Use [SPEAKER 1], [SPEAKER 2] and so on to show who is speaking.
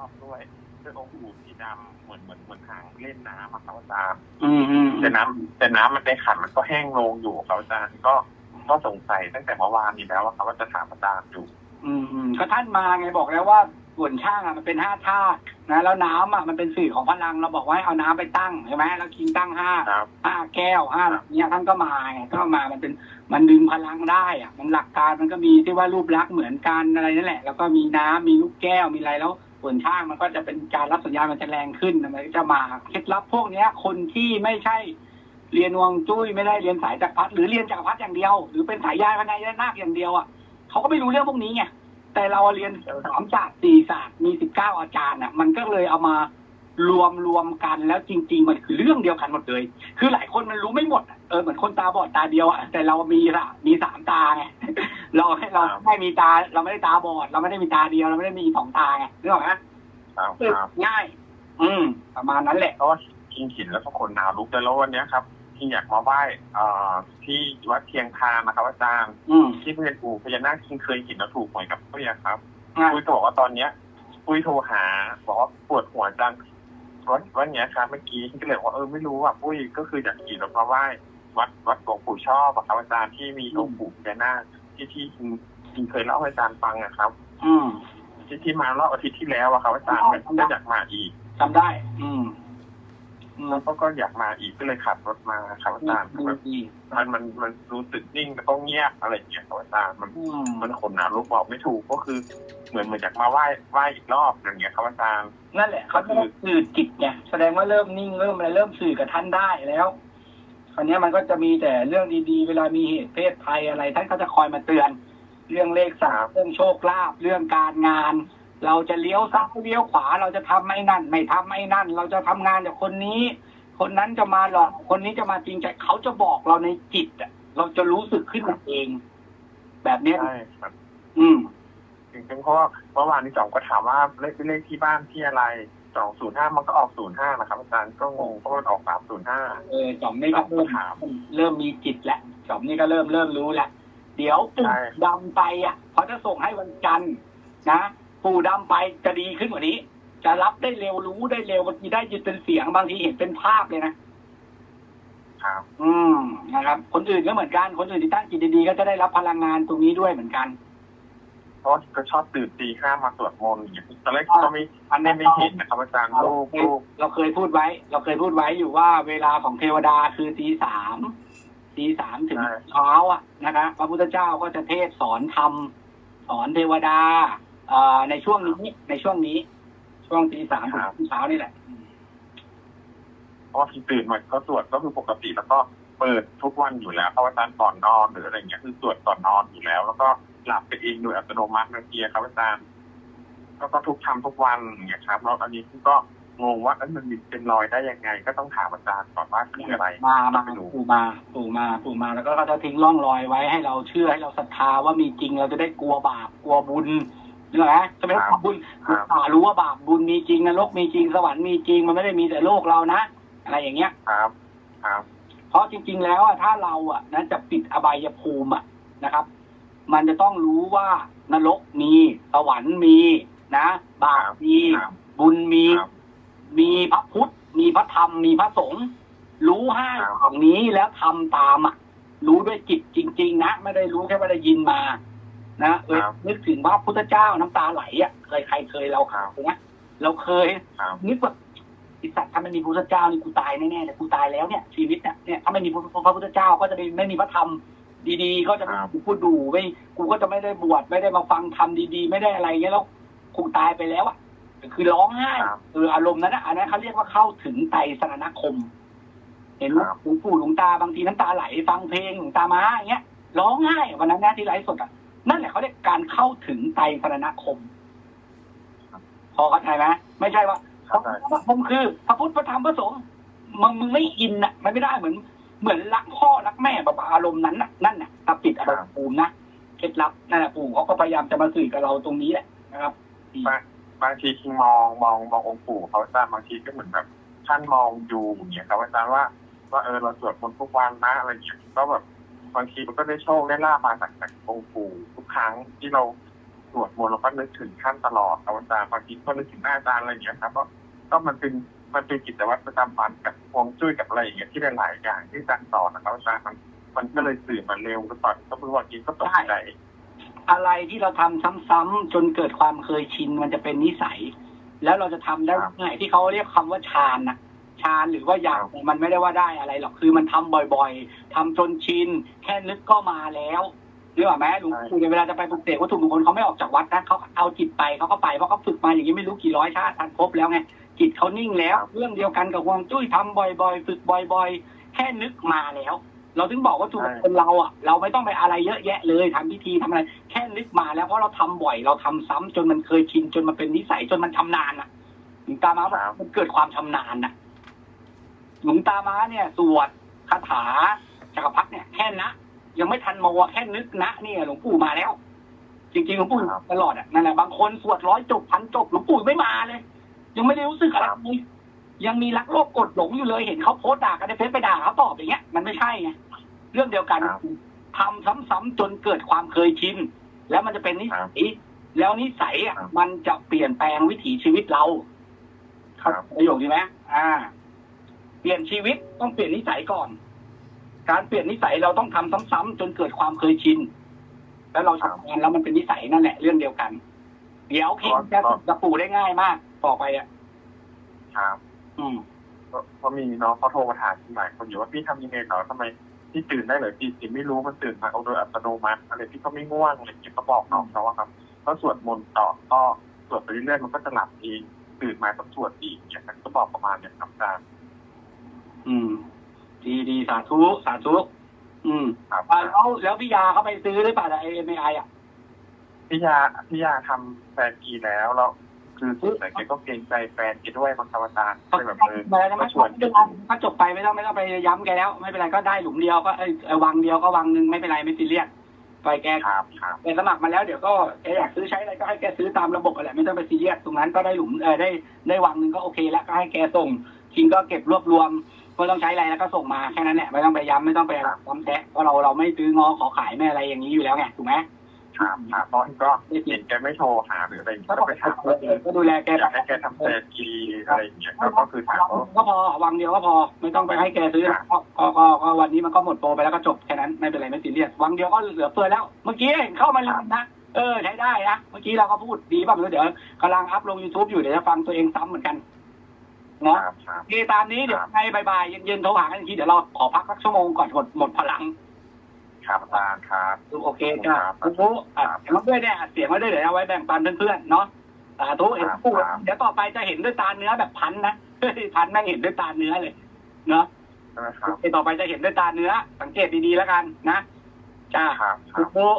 [SPEAKER 1] อบด้วยด้วยองค์ปู่สีดำเหมือนเหมือนเหมือนหางเล่นน้ำอะครับอาจารย์
[SPEAKER 2] อืมอืม
[SPEAKER 1] แต่น้ำแต่น้ำมันในขันมันก็แห้งลงอยู่ครับอาจารย์ก็ก็สงสัยตั้งแต่เมื่อวานนี้แล้วว่าครับว่าจะถามอาจารย์อยู่
[SPEAKER 2] อืมอืมก็ท่านมาไงบอกแล้วว่าส่วนช่างอะมันเป็นห้าธาตุนะแล้วน้ำอะมันเป็นสื่อของพลังเราบอกว่าให้เอาน้ำไปตั้งใช่ไหมแล้วคิงตั้งห้า
[SPEAKER 1] ครับ
[SPEAKER 2] ห้าแก้วห้าเนี่ยท่านก็มาไงก็มามันเป็นมันดึงพลังได้อะมันหลักการมันก็มีที่ว่ารูปลักษณ์เหมือนกันอะไรนั่นแหละ แล้วก็มีน้ำมีลูกแก้วมีอะไรแล้ว ส่วนช่างมันก็จะเป็นการรับสัญญาณมันจะแรงขึ้นมันก็จะมาเคล็ดลับพวกเนี้ย คนที่ไม่ใช่เรียนวงจุ้ยไม่ได้เรียนสายจักรพรรดิหรือเรียนจักรพรรดิอย่างเดียว หรือเป็นสายยานพนายในนาคอย่างเดียวอะเขาก็ไม่รู้เรื่องพวกนี้ไงแต่เราเรียนสามศาสตร์สี่ศาสตร์มีสิบเก้าอาจารย์อะ มันก็เลยเอามารวมรวมกันแล้วจริง ๆ มันคือเรื่องเดียวกันหมดเลย คือหลายคนมันรู้ไม่หมดอะ เออเหมือนคนตาบอดตาเดียวอะแต่เรามีละมีสามตาไงเราให้เรา
[SPEAKER 1] ครับ
[SPEAKER 2] ไม่มีตา เราไม่ได้ตาบอด เราไม่ได้มีตาเดียว เราไม่ได้มีสองตาไงนึกออกไหม
[SPEAKER 1] ครับครับ
[SPEAKER 2] ง่าย อืม ประมาณนั้นแหละ
[SPEAKER 1] เพราะว่าคิงขินแล้วก็คนหนาวลุกแต่แล้ววันเนี้ยครับคิงอยากมาไหว้เอ่อที่วัดเทียงคานนะครับอาจารย์
[SPEAKER 2] อืม
[SPEAKER 1] ที่เพื่อนปู่พญานาคคิงเคยเห็นแล้วถูกหวยกับปุ้ยอะครับ
[SPEAKER 2] อะ
[SPEAKER 1] ปุ้ยก็บอกว่าตอนเนี้ยปุ้ยโทรหา บอกว่าปวดหัวจังวันวันเนี้ยครับเมื่อกี้ก็เลยบอกว่าเออไม่รู้อะปุ้ยก็คืออยากขี่รถมาไหว้ วัดวัดหลวงปู่ชอบอะครับอาจารย์ที่มีองค์ปู่พญานาคที่ที่คิงคิงเคยเล่าให้อาจารย์ฟังอะครับ
[SPEAKER 2] อืม
[SPEAKER 1] ที่ที่มารอบอาทิตย์ที่แล้วอะครับอาจารย์
[SPEAKER 2] อ๋อ
[SPEAKER 1] ก็อยากมาอีก
[SPEAKER 2] จำได้อืมอืม
[SPEAKER 1] แล้วก็ก็อยากมาอีกก็เลยขับรถมาครับอาจารย์
[SPEAKER 2] ดี
[SPEAKER 1] แบบ
[SPEAKER 2] ดี
[SPEAKER 1] มันมันมันรู้สึกนิ่งแล้วก็เงียบอะไรอย่างเงี้ยครับอาจารย์มัน
[SPEAKER 2] อืม
[SPEAKER 1] มันขนหนาลูกบอกไม่ถูกก็คือ เหมือนเหมือนอยากมาไหว้ไหว้อีกรอบอย่างเงี้ยครับอาจารย์
[SPEAKER 2] นั่นแหละเขาจะสื่อจิตไงแสดงว่าเริ่มนิ่งเริ่มอะไรเริ่มสื่อกับท่านได้แล้วครา วเนี้ยมันก็จะมีแต่เรื่องดีๆ เวลามีเหตุเพศภัยอะไร ท่านก็จะคอยมาเตือน เรื่องเลขสามเรื่องโชคลาภเรื่องการงาน เราจะเลี้ยวซ้ายเลี้ยวขวา เราจะทำไม่นั่น ไม่ทำไม่นั่น เราจะทำงานกับคนนี้ คนนั้นจะมาหลอกคนนี้จะมาจริงใจเขาจะบอกเราในจิตอะเราจะรู้สึกขึ้นมาเอง แบบเนี้ย
[SPEAKER 1] ใช่ครับ
[SPEAKER 2] อืม
[SPEAKER 1] จริงๆเพราะว่าเมื่อวานที่สองก็ถามว่าเลขเลขที่บ้านที่อะไรสองศูนย์ห้ามันก็ออกศูนย์ห้านะครับอาจารย์ก็งงเพราะมันออกสามศูนย์ห้า
[SPEAKER 2] เออจอมนี่ก็เริ่ม
[SPEAKER 1] ถาม
[SPEAKER 2] เริ่มมีจิตแล้วจอมนี่ก็เริ่มเริ่มรู้แล้วเดี๋ยวปู่
[SPEAKER 1] ใช่
[SPEAKER 2] ดำไปอะเขาจะส่งให้วันจันทร์นะปู่ดำไปจะดีขึ้นกว่านี้ จะรับได้เร็วรู้ได้เร็วบางทีได้ยินเป็นเสียงบางทีเห็นเป็นภาพเลยนะครับ อืมนะครับ คนอื่นก็เหมือนกัน คนอื่นที่ตั้งจิตดีๆก็จะได้รับพลังงานตรงนี้ด้วยเหมือนกัน
[SPEAKER 1] เพราะก็ชอบตื่นตีห้ามาสวดมนต์อย่างเงี้ยตอนแรกก็ไม่
[SPEAKER 2] อัน
[SPEAKER 1] ไม่
[SPEAKER 2] นั้น
[SPEAKER 1] ไม่เห็นนะครับอาจารย์ลูกลูก
[SPEAKER 2] เราเคยพูดไว้ เราเคยพูดไว้อยู่ว่าเวลาของเทวดาคือตีสามตีสามถึง
[SPEAKER 1] ใช่
[SPEAKER 2] เช้าอะนะครับพระพุทธเจ้าก็จะเทศน์สอนธรรมสอนเทวดาเอ่อในช่วงนี้ในช่วงนี้ ช่วงตีสามถึงเช้านี่แหละ
[SPEAKER 1] เพราะว่าที่ตื่นมาก็สวดก็คือปกติแล้วก็เปิดทุกวันอยู่แล้วเพราะว่าอาจารย์ก่อนนอนหรืออะไรเงี้ยคือสวดก่อนนอนอยู่แล้ว แล้วก็ หลับไปเองโดยอัตโนมัติบางทีครับอาจารย์แล้วก็ทุกทำทุกวันอย่างเงี้ยครับแล้วอันนี้ก็งงว่าเอ้ยมันมีเป็นรอยได้ยังไง ก็ต้องถามอาจารย์ก่อนว่าคืออะไร
[SPEAKER 2] มามา
[SPEAKER 1] ไม่รู้
[SPEAKER 2] ปู่มาปู่มาปู่มาแล้วก็เขาจะทิ้งร่องรอยไว้ให้เราเชื่อให้เราศรัทธาว่ามีจริงเราจะได้กลัวบาปกลัวบุญนึกออกไหมจะไม่ต้องทำบุญ
[SPEAKER 1] ครับ
[SPEAKER 2] อ่ารู้ว่าบาปบุญมีจริงนรกมีจริงสวรรค์มีจริงมันไม่ได้มีแต่โลกเรานะ อะไรอย่างเงี้ย
[SPEAKER 1] ครับครับ
[SPEAKER 2] เพราะจริง ๆ แล้วอะถ้าเราอะนะจะปิดอบายภูมิอะนะครับ มันจะต้องรู้ว่านรกมีสวรรค์มีนะ บาปมี
[SPEAKER 1] ครับ
[SPEAKER 2] บุญมี
[SPEAKER 1] ครับ
[SPEAKER 2] มีพระพุทธ มีพระธรรมมีพระสงฆ์รู้ห้า
[SPEAKER 1] ครับ
[SPEAKER 2] อย่างนี้แล้วทำตามอะ รู้ด้วยจิตจริง ๆ นะ ไม่ได้รู้แค่ว่าได้ยินมา นะเออ
[SPEAKER 1] ครับ
[SPEAKER 2] นึกถึงว่าพุทธเจ้าน้ำตาไหลอะเคยใครเคยเรา
[SPEAKER 1] ครับ
[SPEAKER 2] นะเราเคย
[SPEAKER 1] ครับ
[SPEAKER 2] นึกว่าไอิสัตว์ถ้าไม่มีพุทธเจ้านี่กูตายแน่ๆแต่กูตายแล้วเนี่ยชีวิตเนี่ยเนี่ยถ้าไม่มีพระพุทธเจ้าก็จะไม่ไม่มีพระธรรม ดีๆ ก็จะไม่
[SPEAKER 1] ครับ
[SPEAKER 2] กูพูดดูไม่กูก็จะไม่ได้บวชไม่ได้มาฟังธรรมดีๆ ไม่ได้อะไรเงี้ยแล้วกูตายไปแล้วอะคือร้องไห้
[SPEAKER 1] ครับ
[SPEAKER 2] เอออารมณ์นั้นนะอันนั้นเขาเรียกว่าเข้าถึงไตรสรณคม เห็น
[SPEAKER 1] ครับ
[SPEAKER 2] หลวงปู่หลวงตาบางทีน้ำตาไหลฟังเพลงหลวงตามาอย่างเงี้ยร้องไห้วันนั้นนะที่ไลฟ์สดอะนั่นแหละเขาเรียกการเข้าถึงไตรสรณคม พอเข้าใจไหมไม่ใช่ว่า
[SPEAKER 1] เข้าใจ
[SPEAKER 2] ผมคือพระพุทธพระธรรมพระสงฆ์มึงมึงไม่อินอะ มันไม่ได้เหมือน เหมือนรักพ่อรักแม่แบบอารมณ์นั้นน่ะนั่นน่ะถ้าปิดอารมณ์ภูมินะเคล็ดลับนั่นแหละปู่เขาก็พยายามจะมาสื่อกับเราตรงนี้แหละนะครับ
[SPEAKER 1] บางบางทีคิงมองมองมององค์ปู่เขาอาจารย์บางทีก็เหมือนแบบท่านมองอยู่อย่างเงี้ยครับอาจารย์ว่าว่าเออเราสวดมนต์ทุกวันนะอะไรอย่างเงี้ยก็แบบบางทีมันก็ได้โชคได้ลาบมาจากจากองค์ปู่ทุกครั้งที่เราสวดมนต์แล้วก็นึกถึงท่านตลอดครับอาจารย์บางทีก็นึกถึงหน้าอาจารย์อะไรอย่างเงี้ยครับก็ก็มันเป็น มันเป็นกิจวัตรประจำวันกับฮวงจุ้ยกับอะไรอย่างเงี้ยที่หลายๆอย่างที่อาจารย์สอนนะครับอาจารย์มันมันก็เลยสื่อมาเร็วก็ตอนก็เพิ่งว่ากินก็ตกใจ
[SPEAKER 2] อะไรที่เราทำซ้ำๆจนเกิดความเคยชินมันจะเป็นนิสัย แล้วเราจะทำได้
[SPEAKER 1] ครับ
[SPEAKER 2] ง่ายที่เขาเรียกคำว่าฌานนะฌานหรือว่ายา
[SPEAKER 1] ครับ
[SPEAKER 2] มันไม่ได้ว่าได้อะไรหรอกคือมันทำบ่อยๆทำจนชิน แค่นึกก็มาแล้วนึกออกไหมหลวงปู่เนี่ยเวลาจะไปปลุกเสกวัตถุมงคลเขาไม่ออกจากวัดนะเขาเอาจิตไปเขาก็ไปเพราะเขาฝึกมาอย่างนี้ไม่รู้กี่ร้อยชาติทันครบแล้วไง จิตเขานิ่งแล้ว เรื่องเดียวกันกับฮวงจุ้ยทำบ่อยๆ ฝึกบ่อยๆ แค่นึกมาแล้ว เราถึงบอกว่าตัวคนเราอะ เราไม่ต้องไปอะไรเยอะแยะเลยทำพิธีทำอะไร แค่นึกมาแล้วเพราะเราทำบ่อย เราทำซ้ำจนมันเคยชินจนมันเป็นนิสัยจนมันชำนาญอะหลวงตามาบอก
[SPEAKER 1] ครับ
[SPEAKER 2] มันเกิดความชำนาญอะหลวงตามาเนี่ย สวดคาถาจักรพรรดิเนี่ยแค่นะยังไม่ทันโมอะแค่นึกนะเนี่ยหลวงปู่มาแล้ว จริงๆหลวงปู่ตลอดอะนั่นแหละบางคนสวดร้อยจบพันจบหลวงปู่ไม่มาเลย ยังไม่ได้รู้สึกอะไรเลยยังมีรักโลภกดหลงอยู่เลยเห็นเขาโพสต์ด่ากันในเฟซไปด่าเขาตอบอย่างเงี้ยมันไม่ใช่ไงเรื่องเดียวกัน
[SPEAKER 1] ครับ
[SPEAKER 2] ทำซ้ำๆจนเกิดความเคยชินแล้วมันจะเป็นนิสัยแล้วนิสัยอะ
[SPEAKER 1] ครับ
[SPEAKER 2] มันจะเปลี่ยนแปลงวิถีชีวิตเรา
[SPEAKER 1] ครับ
[SPEAKER 2] ประโยคดีไหมอ่า เปลี่ยนชีวิตต้องเปลี่ยนนิสัยก่อน การเปลี่ยนนิสัยเราต้องทำซ้ำๆจนเกิดความเคยชิน แล้วเราทำงานแล้วมันเป็นนิสัยนั่นแหละเรื่องเดียวกัน เดี๋ยวเข็มจะจะปู่ได้ง่ายมาก ต่อไปอะ
[SPEAKER 1] ครับ
[SPEAKER 2] อืม
[SPEAKER 1] ก็เพราะมีน้องเขาโทรมาถามที่หลายคนอยู่ว่าพี่ทำยังไงต่อทำไมพี่ตื่นได้เลยพี่ตื่นไม่รู้มันตื่นมาเอาโดยอัตโนมัติอะไรที่เขาไม่ง่วงอะไรอย่างเงี้ยก็บอกน้องเขาว่าครับก็สวดมนต์ต่อก็สวดไปเรื่อยๆมันก็จะหลับเองตื่นมาต้องสวดอีกอย่างนั้นก็บอกประมาณเนี้ยครับอาจารย์
[SPEAKER 2] อืม ดีดีสาธุสาธุอืม
[SPEAKER 1] ครับ
[SPEAKER 2] อ่าแล้วแล้วพี่ยาเขาไปซื้อหรือเปล่าไอเอ็มไออะ
[SPEAKER 1] พี่ยาพี่ยาทำแฟนกีแล้วแล้ว คือสุดแต่แกก็เกรงใจแฟนแกด้วยมังคารอาจารย์ก็เลยแบบเออ
[SPEAKER 2] ไม่เป็นไรนะ
[SPEAKER 1] ก็
[SPEAKER 2] ไม่
[SPEAKER 1] ชวน
[SPEAKER 2] เป็นไรก็จบไปไม่ต้องไม่ต้องไปย้ำแกแล้ว ไม่เป็นไรก็ได้หลุมเดียวก็เอ้ยเอ่อวังเดียวก็วังหนึ่งไม่เป็นไรไม่ซีเรียสไปแก
[SPEAKER 1] ครับครับ
[SPEAKER 2] แกสมัครมาแล้วเดี๋ยวก็แกอยากซื้อใช้อะไรก็ให้แกซื้อตามระบบอะไรไม่ต้องไปซีเรียสตรงนั้นก็ได้หลุมเออได้ได้วังหนึ่งก็โอเคแล้วก็ให้แกส่งคิงก็เก็บรวบรวมไม่ต้องใช้อะไรแล้วก็ส่งมาแค่นั้นแหละไม่ต้องไปย้ำไม่ต้องไปย้ำแทะเพราะเราเราไม่ซื้องอขอขายไม่อะไรอย่างนี้อยู่แล้วไงถูกไหม
[SPEAKER 1] ครับครับเพราะก็เห็นแกไม่โทรหาหรืออะไรอย่างเงี้
[SPEAKER 2] ก็
[SPEAKER 1] ย
[SPEAKER 2] บ
[SPEAKER 1] ก็
[SPEAKER 2] อก
[SPEAKER 1] ไปถาม
[SPEAKER 2] เอ
[SPEAKER 1] ว่า
[SPEAKER 2] อก็ดูแลแก
[SPEAKER 1] อยากให้แกทำแฟนกีอะไรอย่างเงี้ยก็ก็คือถามว่า
[SPEAKER 2] ก็พอวังเดียวก็พอ ไม่ต้องไปให้แกซื้อก็ก็ก็ก็วันนี้มันก็หมดโปรไปแล้วก็จบแค่นั้นไม่เป็นไรไม่ซีเรียสวังเดียวก็เหลือเฟือแล้ว เมื่อกี้เห็นเข้ามาลืมนะเออใช้ได้นะเมื่อกี้เราก็พูดดีป่ะไม่รู้เดี๋ยวกำลังอัพลง YouTube อยู่เดี๋ยวจะฟังตัวเองซ้ำเหมือนกันเนาะ
[SPEAKER 1] ครับครับ
[SPEAKER 2] โอเคตามนี้เดี๋ยวให้บายๆเย็นๆโทรหากันอีกทีเดี๋ยวเราขอพักสักชั่วโมงก่อนหมดหมดพลัง
[SPEAKER 1] ครับอาจารย์ครับ
[SPEAKER 2] โอเคจ้าคุณผู้อะเสียงมาด้วยเนี่ยอัดเสียงมาด้วยเดี๋ยวเอาไว้แบ่งปันเพื่อนๆเนาะสาธุเห็นพูดเดี๋ยวต่อไปจะเห็นด้วยตาเนื้อแบบพันนะเฮ้ยพันแม่งเห็นด้วยตาเนื้อเลย เนาะ
[SPEAKER 1] ใช่ไหมครับ
[SPEAKER 2] โอเคต่อไปจะเห็นด้วยตาเนื้อ สังเกตดีๆแล้วกันนะจ้า
[SPEAKER 1] ครับค
[SPEAKER 2] คุ
[SPEAKER 1] รั
[SPEAKER 2] ณ
[SPEAKER 1] บ
[SPEAKER 2] ผู้